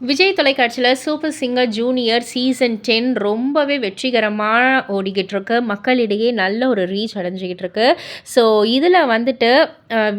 விஜய் தொலைக்காட்சியில் super singer junior season ten ரொம்பவே வெற்றிகரமாக ஓடிக்கிட்டு இருக்கு மக்களிடையே நல்ல ஒரு ரீச் அடைஞ்சிக்கிட்டு இருக்கு ஸோ இதில் வந்துட்டு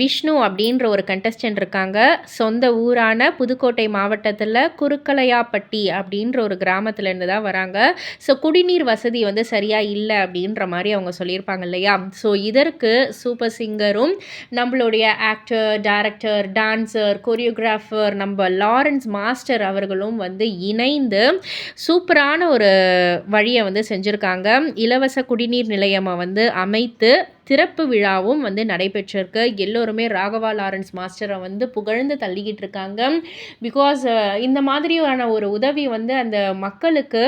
விஷ்ணு அப்படின்ற ஒரு கண்டஸ்டன்ட் இருக்காங்க. சொந்த ஊரான புதுக்கோட்டை மாவட்டத்தில் குறுக்கலையாப்பட்டி அப்படின்ற ஒரு கிராமத்துலேருந்து தான் வராங்க. ஸோ குடிநீர் வசதி வந்து சரியாக இல்லை அப்படின்ற மாதிரி அவங்க சொல்லியிருப்பாங்க இல்லையா? ஸோ இதற்கு சூப்பர் சிங்கரும் நம்மளுடைய ஆக்டர் டேரக்டர் டான்ஸர் கொரியோகிராஃபர் நம்ம லாரன்ஸ் மாஸ்டர் அவர்களும் வந்து இணைந்து சூப்பரான ஒரு வழியை வந்து செஞ்சுருக்காங்க. இலவச குடிநீர் நிலையமாக வந்து அமைத்து திறப்பு விழாவும் வந்து நடைபெற்றிருக்கு. எல்லோருமே ராகவா லாரன்ஸ் மாஸ்டரை வந்து புகழ்ந்து தள்ளிக்கிட்டு இருக்காங்க. பிகாஸ் இந்த மாதிரியான ஒரு உதவி வந்து அந்த மக்களுக்கு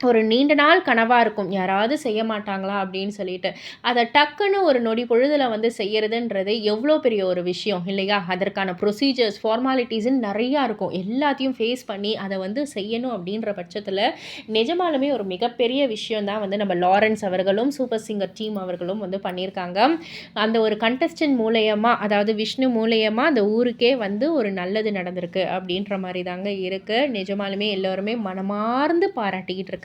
ஒரு நீண்ட நாள் கனவாக இருக்கும். யாராவது செய்ய மாட்டாங்களா அப்படின்னு சொல்லிட்டு அதை டக்குன்னு ஒரு நொடி பொழுதில் வந்து செய்கிறதுன்றது எவ்வளோ பெரிய ஒரு விஷயம் இல்லையா? அதற்கான ப்ரொசீஜர்ஸ் ஃபார்மாலிட்டிஸ்ன்னு நிறையா இருக்கும். எல்லாத்தையும் ஃபேஸ் பண்ணி அதை வந்து செய்யணும் அப்படின்ற பட்சத்தில் நிஜமாலுமே ஒரு மிகப்பெரிய விஷயம் தான் வந்து நம்ம லாரன்ஸ் அவர்களும் சூப்பர் சிங்கர் டீம் அவர்களும் வந்து பண்ணியிருக்காங்க. அந்த ஒரு கண்டஸ்டன்ட் மூலயமா அதாவது விஷ்ணு மூலயமா அந்த ஊருக்கே வந்து ஒரு நல்லது நடந்திருக்கு அப்படின்ற மாதிரி தாங்க இருக்குது நிஜமாலுமே எல்லோருமே மனமார்ந்து பாராட்டிக்கிட்டு இருக்காங்க.